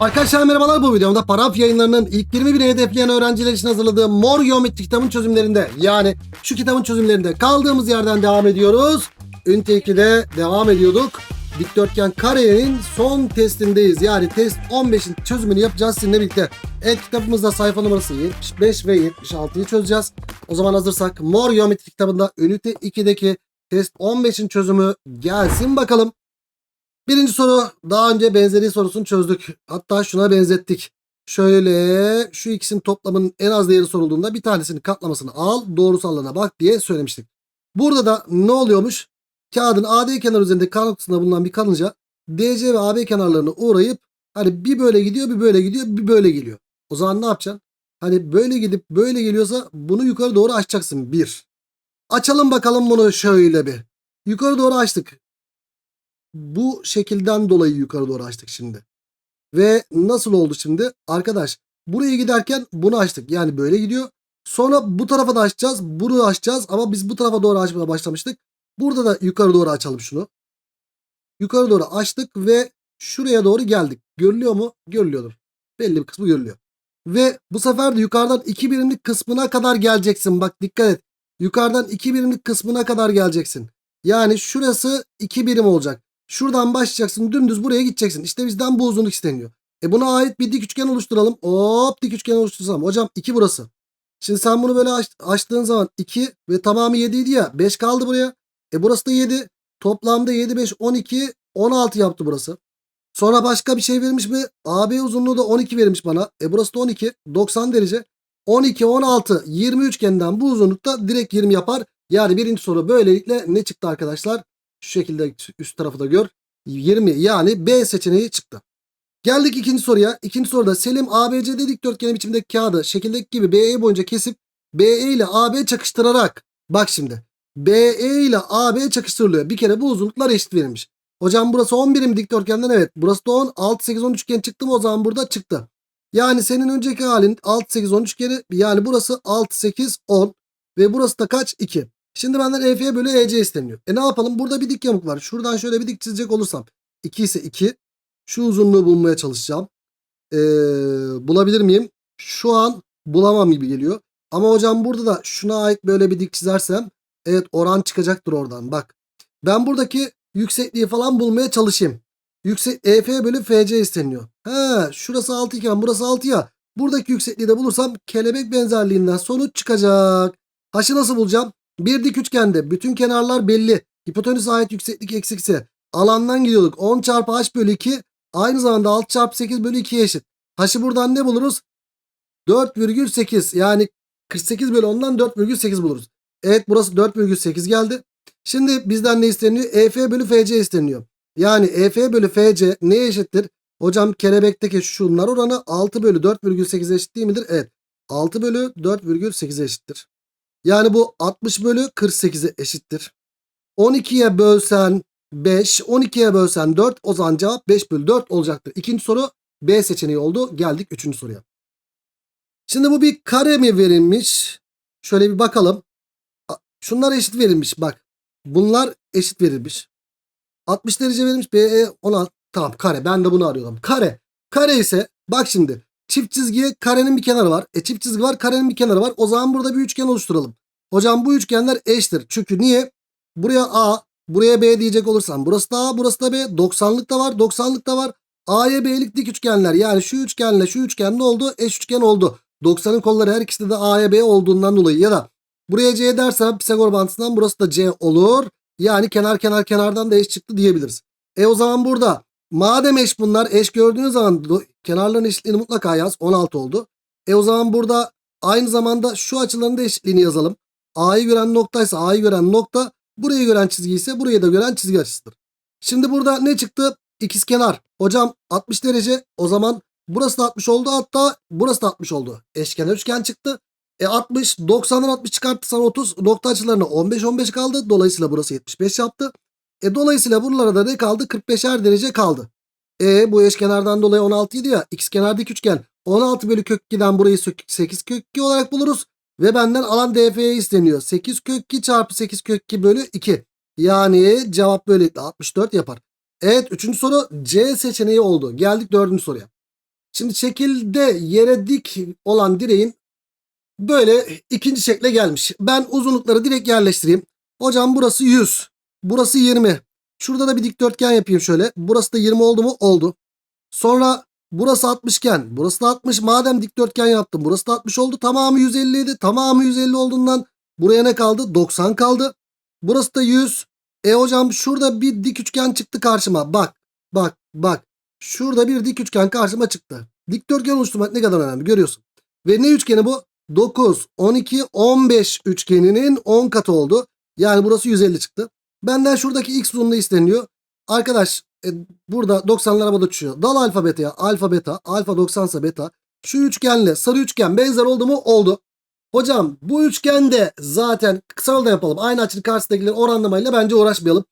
Arkadaşlar merhabalar bu videomda paraf yayınlarının ilk 20 bini hedefleyen öğrenciler için hazırladığım mor geometri kitabın çözümlerinde yani şu kitabın çözümlerinde kaldığımız yerden devam ediyoruz. Ünite 2'de devam ediyorduk. Dikdörtgen karenin son testindeyiz. Yani test 15'in çözümünü yapacağız sizinle birlikte. Evet kitabımızda sayfa numarası 75 ve 76'yı çözeceğiz. O zaman hazırsak mor geometri kitabında ünite 2'deki test 15'in çözümü gelsin bakalım. Birinci soru daha önce benzeri sorusunu çözdük. Hatta şuna benzettik. Şöyle şu ikisinin toplamının en az değeri sorulduğunda bir tanesinin katlamasını al doğrusallarına bak diye söylemiştik. Burada da ne oluyormuş? Kağıdın AD kenar üzerinde K noktasında bulunan bir kalınca DC ve AB kenarlarına uğrayıp hani bir böyle gidiyor bir böyle gidiyor bir böyle geliyor. O zaman ne yapacaksın? Hani böyle gidip böyle geliyorsa bunu yukarı doğru açacaksın. Bir. Açalım bakalım bunu şöyle bir. Yukarı doğru açtık bu şekilden dolayı yukarı doğru açtık şimdi. Ve nasıl oldu şimdi? Arkadaş buraya giderken bunu açtık. Yani böyle gidiyor. Sonra bu tarafa da açacağız. Bunu açacağız ama biz bu tarafa doğru açmaya başlamıştık. Burada da yukarı doğru açalım şunu. Yukarı doğru açtık ve şuraya doğru geldik. Görülüyor mu? Görülüyordur. Belli bir kısmı görülüyor. Ve bu sefer de yukarıdan 2 birimlik kısmına kadar geleceksin. Bak dikkat et. Yukarıdan 2 birimlik kısmına kadar geleceksin. Yani şurası 2 birim olacak. Şuradan başlayacaksın dümdüz buraya gideceksin. İşte bizden bu uzunluk isteniyor. E buna ait bir dik üçgen oluşturalım. Hop dik üçgen oluştursam. Hocam 2 burası. Şimdi sen bunu böyle aç, açtığın zaman 2 ve tamamı 7 idi ya. 5 kaldı buraya. E burası da 7. Toplamda 7, 5, 12, 16 yaptı burası. Sonra başka bir şey vermiş mi? AB uzunluğu da 12 vermiş bana. E burası da 12. 90 derece. 12, 16, 20 üçgeninden bu uzunlukta direkt 20 yapar. Yani birinci soru böylelikle ne çıktı arkadaşlar? Şu şekilde üst tarafı da gör. 20 yani B seçeneği çıktı. Geldik ikinci soruya. İkinci soruda Selim ABC dikdörtgeni biçimdeki kağıdı şekildeki gibi BE boyunca kesip BE ile AB çakıştırarak bak şimdi BE ile AB çakıştırılıyor. Bir kere bu uzunluklar eşit verilmiş. Hocam burası 10 birim dikdörtgenden evet. Burası da 10. 6, 8, 10 üçgen çıktı mı o zaman burada çıktı. Yani senin önceki halin 6, 8, 10 üçgeni yani burası 6, 8, 10 ve burası da kaç? 2. Şimdi benden EF bölü EC isteniyor. E ne yapalım? Burada bir dik yamuk var. Şuradan şöyle bir dik çizecek olursam. 2 ise 2. Şu uzunluğu bulmaya çalışacağım. Ee, bulabilir miyim? Şu an bulamam gibi geliyor. Ama hocam burada da şuna ait böyle bir dik çizersem evet oran çıkacaktır oradan. Bak ben buradaki yüksekliği falan bulmaya çalışayım. Yüksek EF bölü FC isteniyor. He şurası 6 iken burası 6 ya. Buradaki yüksekliği de bulursam kelebek benzerliğinden sonuç çıkacak. H'ı nasıl bulacağım? Bir dik üçgende bütün kenarlar belli. Hipotenüse ait yükseklik eksikse alandan gidiyorduk. 10 çarpı h bölü 2 aynı zamanda 6 çarpı 8 bölü 2'ye eşit. H'ı buradan ne buluruz? 4,8 yani 48 bölü 10'dan 4,8 buluruz. Evet burası 4,8 geldi. Şimdi bizden ne isteniyor? EF bölü FC isteniyor. Yani EF bölü FC neye eşittir? Hocam kelebekteki şunlar oranı 6 bölü 4,8 eşit değil midir? Evet. 6 bölü 4,8 eşittir. Yani bu 60 bölü 48'e eşittir. 12'ye bölsen 5, 12'ye bölsen 4 o zaman cevap 5 bölü 4 olacaktır. İkinci soru B seçeneği oldu. Geldik üçüncü soruya. Şimdi bu bir kare mi verilmiş? Şöyle bir bakalım. Şunlar eşit verilmiş bak. Bunlar eşit verilmiş. 60 derece verilmiş. BE 16. Tamam kare. Ben de bunu arıyorum. Kare. Kare ise bak şimdi. Çift çizgiye karenin bir kenarı var. E çift çizgi var karenin bir kenarı var. O zaman burada bir üçgen oluşturalım. Hocam bu üçgenler eşittir. Çünkü niye? Buraya A, buraya B diyecek olursam burası da A, burası da B. 90'lık da var, 90'lık da var. A'ya B'lik dik üçgenler. Yani şu üçgenle şu üçgen ne oldu? Eş üçgen oldu. 90'ın kolları her ikisi de A'ya B olduğundan dolayı ya da buraya C dersem Pisagor bantısından burası da C olur. Yani kenar kenar kenardan da eş çıktı diyebiliriz. E o zaman burada madem eş bunlar eş gördüğünüz zaman kenarların eşitliğini mutlaka yaz. 16 oldu. E o zaman burada aynı zamanda şu açıların da eşitliğini yazalım. A'yı gören noktaysa A'yı gören nokta burayı gören çizgi ise burayı da gören çizgi açısıdır. Şimdi burada ne çıktı? İkiz kenar. Hocam 60 derece o zaman burası da 60 oldu hatta burası da 60 oldu. Eşkenar üçgen çıktı. E 60 90'dan 60 çıkartırsan 30 nokta açılarına 15 15 kaldı. Dolayısıyla burası 75 yaptı. E dolayısıyla buralara da ne kaldı? 45'er derece kaldı. E bu eşkenardan dolayı 16 idi ya. X kenardaki üçgen 16 bölü kök 2'den burayı 8 kök 2 olarak buluruz. Ve benden alan DF'ye isteniyor. 8 kök 2 çarpı 8 kök 2 bölü 2. Yani cevap böylelikle 64 yapar. Evet üçüncü soru C seçeneği oldu. Geldik dördüncü soruya. Şimdi şekilde yere dik olan direğin böyle ikinci şekle gelmiş. Ben uzunlukları direkt yerleştireyim. Hocam burası 100. Burası 20. Şurada da bir dikdörtgen yapayım şöyle. Burası da 20 oldu mu? Oldu. Sonra burası 60 iken burası da 60. Madem dikdörtgen yaptım burası da 60 oldu. Tamamı 150 idi. Tamamı 150 olduğundan buraya ne kaldı? 90 kaldı. Burası da 100. E hocam şurada bir dik üçgen çıktı karşıma. Bak bak bak. Şurada bir dik üçgen karşıma çıktı. Dikdörtgen oluşturmak ne kadar önemli görüyorsun. Ve ne üçgeni bu? 9, 12, 15 üçgeninin 10 katı oldu. Yani burası 150 çıktı. Benden şuradaki x uzunluğu isteniyor. Arkadaş e, burada 90'lar havada uçuyor. Dal alfabeteye alfa beta. Alfa 90 ise beta. Şu üçgenle sarı üçgen benzer oldu mu? Oldu. Hocam bu üçgende zaten kısa yolda yapalım. Aynı açının karşısındakilerin oranlamayla bence uğraşmayalım.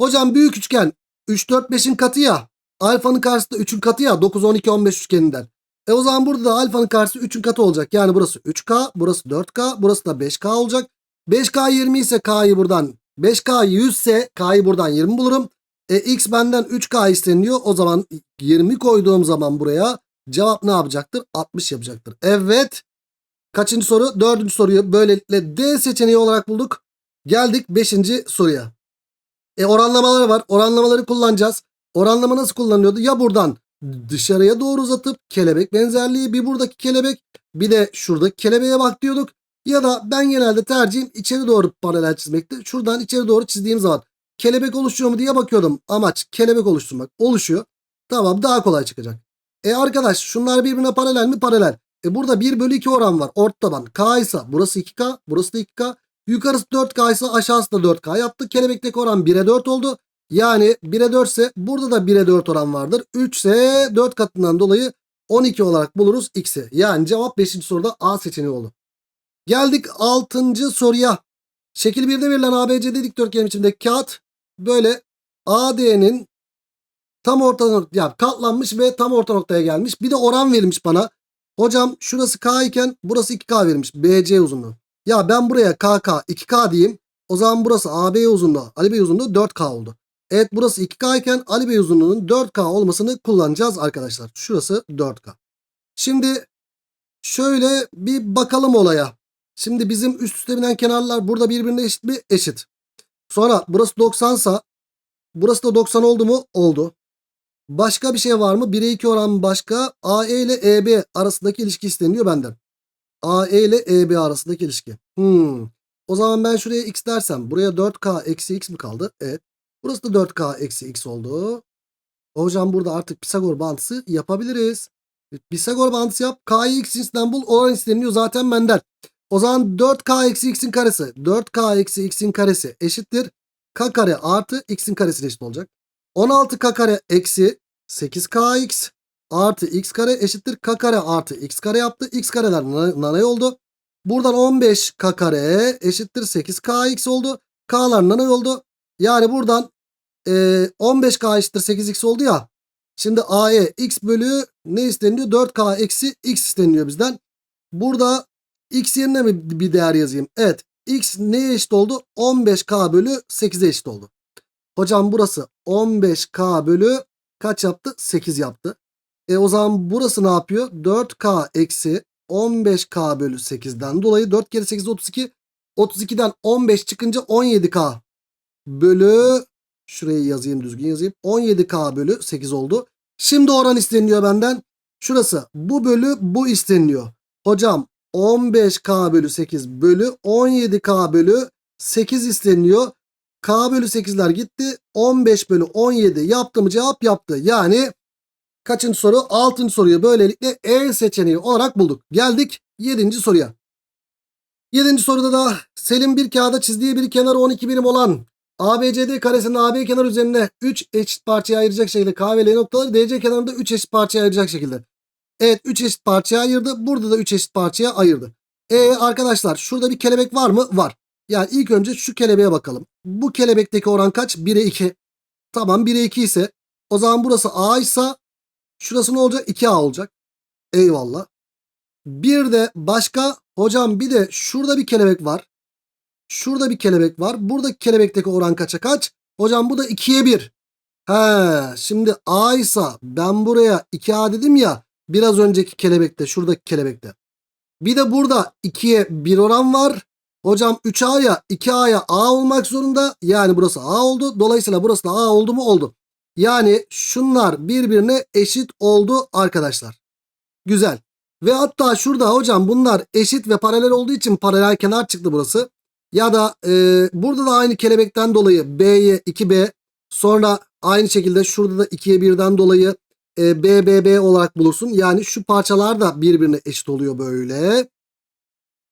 Hocam büyük üçgen 3, 4, 5'in katı ya. Alfanın karşısında 3'ün katı ya. 9, 12, 15 üçgeninden. E o zaman burada da alfanın karşısı 3'ün katı olacak. Yani burası 3K, burası 4K, burası da 5K olacak. 5K 20 ise K'yı buradan 5K 100 ise K'yı buradan 20 bulurum. E, X benden 3K isteniyor. O zaman 20 koyduğum zaman buraya cevap ne yapacaktır? 60 yapacaktır. Evet. Kaçıncı soru? Dördüncü soruyu böylelikle D seçeneği olarak bulduk. Geldik beşinci soruya. E oranlamalar var. Oranlamaları kullanacağız. Oranlama nasıl kullanılıyordu? Ya buradan dışarıya doğru uzatıp kelebek benzerliği bir buradaki kelebek bir de şuradaki kelebeğe bak diyorduk. Ya da ben genelde tercihim içeri doğru paralel çizmekti. Şuradan içeri doğru çizdiğim zaman kelebek oluşuyor mu diye bakıyordum. Amaç kelebek oluşturmak. Oluşuyor. Tamam daha kolay çıkacak. E arkadaş şunlar birbirine paralel mi? Paralel. E burada 1 bölü 2 oran var. Ort taban. K ise burası 2K. Burası da 2K. Yukarısı 4K ise aşağısı da 4K yaptı. Kelebekteki oran 1'e 4 oldu. Yani 1'e 4 ise burada da 1'e 4 oran vardır. 3 ise 4 katından dolayı 12 olarak buluruz x'i. Yani cevap 5. soruda A seçeneği oldu. Geldik 6. soruya. Şekil 1'de verilen ABCD dikdörtgen içinde kağıt böyle AD'nin tam orta nokta ya katlanmış ve tam orta noktaya gelmiş. Bir de oran verilmiş bana. Hocam şurası K iken burası 2K verilmiş. BC uzunluğu. Ya ben buraya KK 2K diyeyim. O zaman burası AB uzunluğu, Ali Bey uzunluğu 4K oldu. Evet burası 2K iken Ali Bey uzunluğunun 4K olmasını kullanacağız arkadaşlar. Şurası 4K. Şimdi şöyle bir bakalım olaya. Şimdi bizim üst üste binen kenarlar burada birbirine eşit mi? Eşit. Sonra burası 90 sa burası da 90 oldu mu? Oldu. Başka bir şey var mı? 1'e 2 oran başka. AE ile EB arasındaki ilişki isteniyor benden. AE ile EB arasındaki ilişki. Hmm. O zaman ben şuraya x dersem buraya 4K eksi x mi kaldı? Evet. Burası da 4K eksi x oldu. Hocam burada artık Pisagor bağıntısı yapabiliriz. Pisagor bağıntısı yap. K'yı x bul. Oran isteniyor zaten benden. O zaman 4K eksi x'in karesi. 4K eksi x'in karesi eşittir. K kare artı x'in karesi eşit olacak. 16K kare eksi 8KX artı x kare eşittir. K kare artı x kare yaptı. X kareler nanay oldu. Buradan 15K kare eşittir 8KX oldu. K'lar nanay oldu. Yani buradan e, 15K eşittir 8X oldu ya. Şimdi A'ya X bölü ne isteniyor? 4K eksi X isteniyor bizden. Burada X yerine mi bir değer yazayım? Evet. X neye eşit oldu? 15K bölü 8'e eşit oldu. Hocam burası 15K bölü kaç yaptı? 8 yaptı. E o zaman burası ne yapıyor? 4K eksi 15K bölü 8'den dolayı 4 kere 8 32. 32'den 15 çıkınca 17K bölü şurayı yazayım düzgün yazayım. 17K bölü 8 oldu. Şimdi oran isteniyor benden. Şurası bu bölü bu isteniyor. Hocam 15K bölü 8 bölü 17K bölü 8 isteniyor. K bölü 8'ler gitti. 15 bölü 17 yaptı mı cevap yaptı. Yani kaçıncı soru? 6. soruyu böylelikle E seçeneği olarak bulduk. Geldik 7. soruya. 7. soruda da Selim bir kağıda çizdiği bir kenarı 12 birim olan ABCD karesinin AB kenar üzerine 3 eşit parçaya ayıracak şekilde K ve L noktaları DC kenarında 3 eşit parçaya ayıracak şekilde. Evet 3 eşit parçaya ayırdı. Burada da 3 eşit parçaya ayırdı. E arkadaşlar şurada bir kelebek var mı? Var. Yani ilk önce şu kelebeğe bakalım. Bu kelebekteki oran kaç? 1'e 2. Tamam 1'e 2 ise o zaman burası A ise şurası ne olacak? 2A olacak. Eyvallah. Bir de başka hocam bir de şurada bir kelebek var. Şurada bir kelebek var. Buradaki kelebekteki oran kaça kaç? Hocam bu da 2'ye 1. He, şimdi A ise ben buraya 2A dedim ya. Biraz önceki kelebekte şuradaki kelebekte. Bir de burada 2'ye 1 oran var. Hocam 3A'ya 2A'ya A olmak zorunda. Yani burası A oldu. Dolayısıyla burası da A oldu mu? Oldu. Yani şunlar birbirine eşit oldu arkadaşlar. Güzel. Ve hatta şurada hocam bunlar eşit ve paralel olduğu için paralel kenar çıktı burası. Ya da e, burada da aynı kelebekten dolayı B'ye 2B sonra aynı şekilde şurada da 2'ye 1'den dolayı e, B, B, B olarak bulursun. Yani şu parçalar da birbirine eşit oluyor böyle.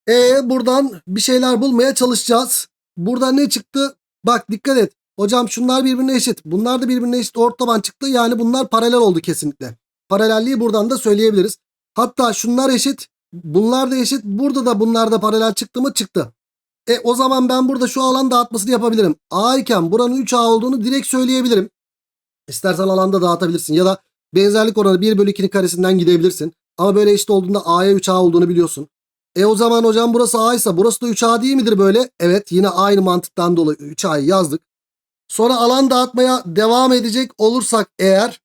E buradan bir şeyler bulmaya çalışacağız. Burada ne çıktı? Bak dikkat et. Hocam şunlar birbirine eşit. Bunlar da birbirine eşit ortaban çıktı. Yani bunlar paralel oldu kesinlikle. Paralelliği buradan da söyleyebiliriz. Hatta şunlar eşit. Bunlar da eşit. Burada da bunlar da paralel çıktı mı? Çıktı. E o zaman ben burada şu alan dağıtmasını yapabilirim. A iken buranın 3A olduğunu direkt söyleyebilirim. İstersen alanda dağıtabilirsin. Ya da benzerlik oranı 1 bölü 2'nin karesinden gidebilirsin. Ama böyle eşit olduğunda A'ya 3A olduğunu biliyorsun. E o zaman hocam burası A ise burası da 3A değil midir böyle? Evet yine aynı mantıktan dolayı 3A'yı yazdık. Sonra alan dağıtmaya devam edecek olursak eğer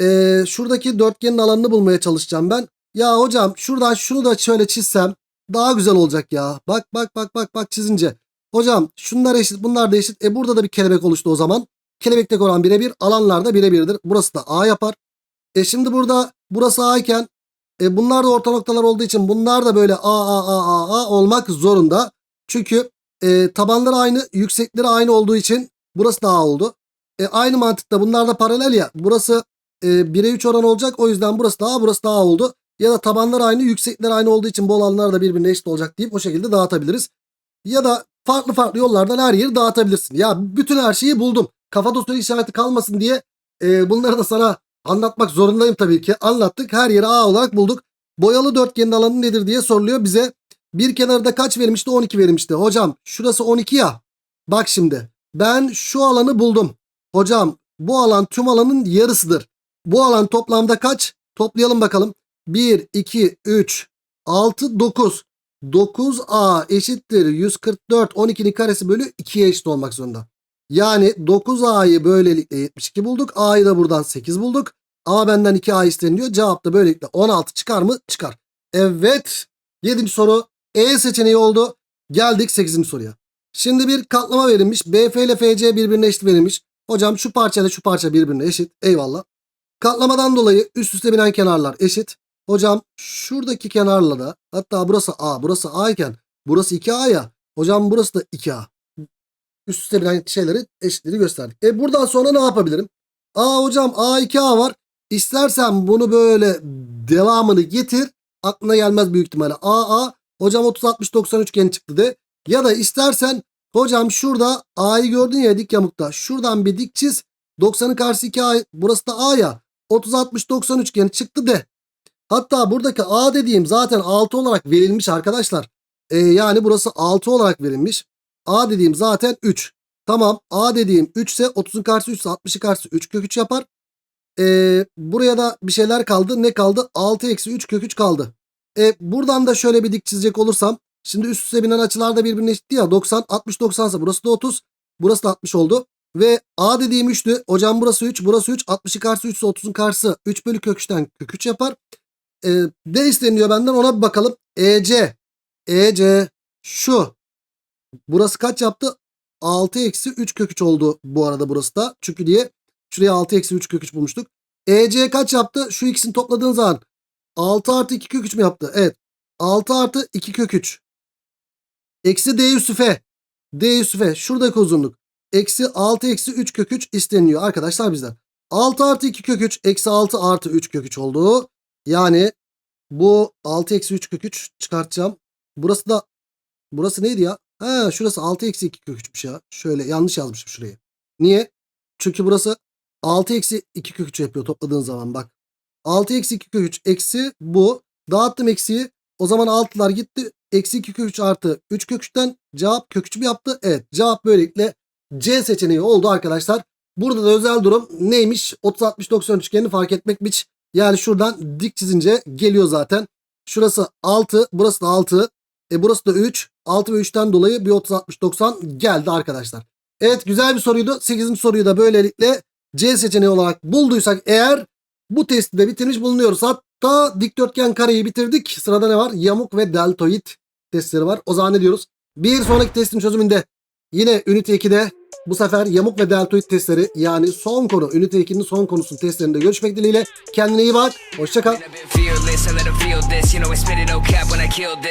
e, şuradaki dörtgenin alanını bulmaya çalışacağım ben. Ya hocam şuradan şunu da şöyle çizsem daha güzel olacak ya. Bak bak bak bak bak çizince. Hocam şunlar eşit bunlar da eşit. E burada da bir kelebek oluştu o zaman. Kelebekteki oran birebir alanlar da birebirdir. Burası da A yapar. E şimdi burada burası A iken e bunlar da orta noktalar olduğu için bunlar da böyle A A A A A olmak zorunda. Çünkü e, tabanları aynı yüksekleri aynı olduğu için burası da A oldu. E, aynı mantıkta bunlar da paralel ya. Burası e, 1'e 3 oran olacak. O yüzden burası da A burası da A oldu. Ya da tabanlar aynı yüksekler aynı olduğu için bu alanlar da birbirine eşit olacak deyip o şekilde dağıtabiliriz. Ya da farklı farklı yollardan her yeri dağıtabilirsin. Ya bütün her şeyi buldum. Kafada soru işareti kalmasın diye e, bunları da sana anlatmak zorundayım tabii ki. Anlattık. Her yeri A olarak bulduk. Boyalı dörtgenin alanı nedir diye soruluyor bize. Bir kenarda kaç verilmişti? 12 verilmişti. Hocam şurası 12 ya. Bak şimdi. Ben şu alanı buldum. Hocam bu alan tüm alanın yarısıdır. Bu alan toplamda kaç? Toplayalım bakalım. 1, 2, 3, 6, 9. 9A eşittir 144 12'nin karesi bölü 2'ye eşit olmak zorunda. Yani 9A'yı böylelikle 72 bulduk. A'yı da buradan 8 bulduk. Ama benden 2A isteniyor. Cevap da böylelikle 16 çıkar mı? Çıkar. Evet. 7. soru E seçeneği oldu. Geldik 8. soruya. Şimdi bir katlama verilmiş. BF ile FC birbirine eşit verilmiş. Hocam şu parça ile şu parça birbirine eşit. Eyvallah. Katlamadan dolayı üst üste binen kenarlar eşit. Hocam şuradaki kenarla da hatta burası A burası A iken burası 2A ya. Hocam burası da 2A. Üst üste binen şeyleri eşitliğini gösterdik. E buradan sonra ne yapabilirim? A hocam A 2A var. İstersen bunu böyle devamını getir. Aklına gelmez büyük ihtimalle. A A hocam 30 60 90 üçgen çıktı de. Ya da istersen hocam şurada A'yı gördün ya dik yamukta. Şuradan bir dik çiz. 90'ın karşısı 2A burası da A ya. 30 60 90 üçgeni çıktı de. Hatta buradaki A dediğim zaten 6 olarak verilmiş arkadaşlar. Ee, yani burası 6 olarak verilmiş. A dediğim zaten 3. Tamam A dediğim 3 ise 30'un karşısı 3 ise 60'ın karşısı 3 kök 3 yapar. Ee, buraya da bir şeyler kaldı. Ne kaldı? 6 eksi 3 kök 3 kaldı. E, buradan da şöyle bir dik çizecek olursam. Şimdi üst üste binen açılar da birbirine eşit ya. 90 60 90 ise burası da 30. Burası da 60 oldu. Ve A dediğim 3'tü. Hocam burası 3 burası 3. 60'ın karşısı 3 ise 30'un karşısı 3 bölü kök 3'ten kök 3 yapar. E, ne isteniyor benden ona bir bakalım. EC. EC şu. Burası kaç yaptı? 6 eksi 3 kök 3 oldu bu arada burası da. Çünkü diye şuraya 6 eksi 3 kök 3 bulmuştuk. EC kaç yaptı? Şu ikisini topladığın zaman 6 artı 2 kök 3 mü yaptı? Evet. 6 artı 2 kök 3. Eksi D üssü F. D üssü F. Şuradaki uzunluk. Eksi 6 eksi 3 kök 3 isteniyor arkadaşlar bizden. 6 artı 2 kök 3 eksi 6 artı 3 kök 3 oldu. Yani bu 6 eksi 3 kök 3 çıkartacağım. Burası da burası neydi ya? Ha şurası 6 eksi 2 kök 3'müş ya. Şöyle yanlış yazmışım şurayı. Niye? Çünkü burası 6 eksi 2 kök 3 yapıyor topladığın zaman bak. 6 eksi 2 kök 3 eksi bu. Dağıttım eksiyi. O zaman 6'lar gitti. Eksi 2 kök 3 artı 3 kök 3'ten cevap kök 3 mü yaptı? Evet cevap böylelikle C seçeneği oldu arkadaşlar. Burada da özel durum neymiş? 30 60 90 üçgenini fark etmek biç. Yani şuradan dik çizince geliyor zaten. Şurası 6 burası da 6. E burası da 3. 6 ve 3'ten dolayı bir 30 60 90 geldi arkadaşlar. Evet güzel bir soruydu. 8. soruyu da böylelikle C seçeneği olarak bulduysak eğer Bu testi de bitirmiş bulunuyoruz. Hatta dikdörtgen kareyi bitirdik. Sırada ne var? Yamuk ve deltoid testleri var. O zaman ne diyoruz? Bir sonraki testin çözümünde yine ünite 2'de bu sefer yamuk ve deltoid testleri yani son konu ünite 2'nin son konusunun testlerinde görüşmek dileğiyle. Kendine iyi bak. Hoşça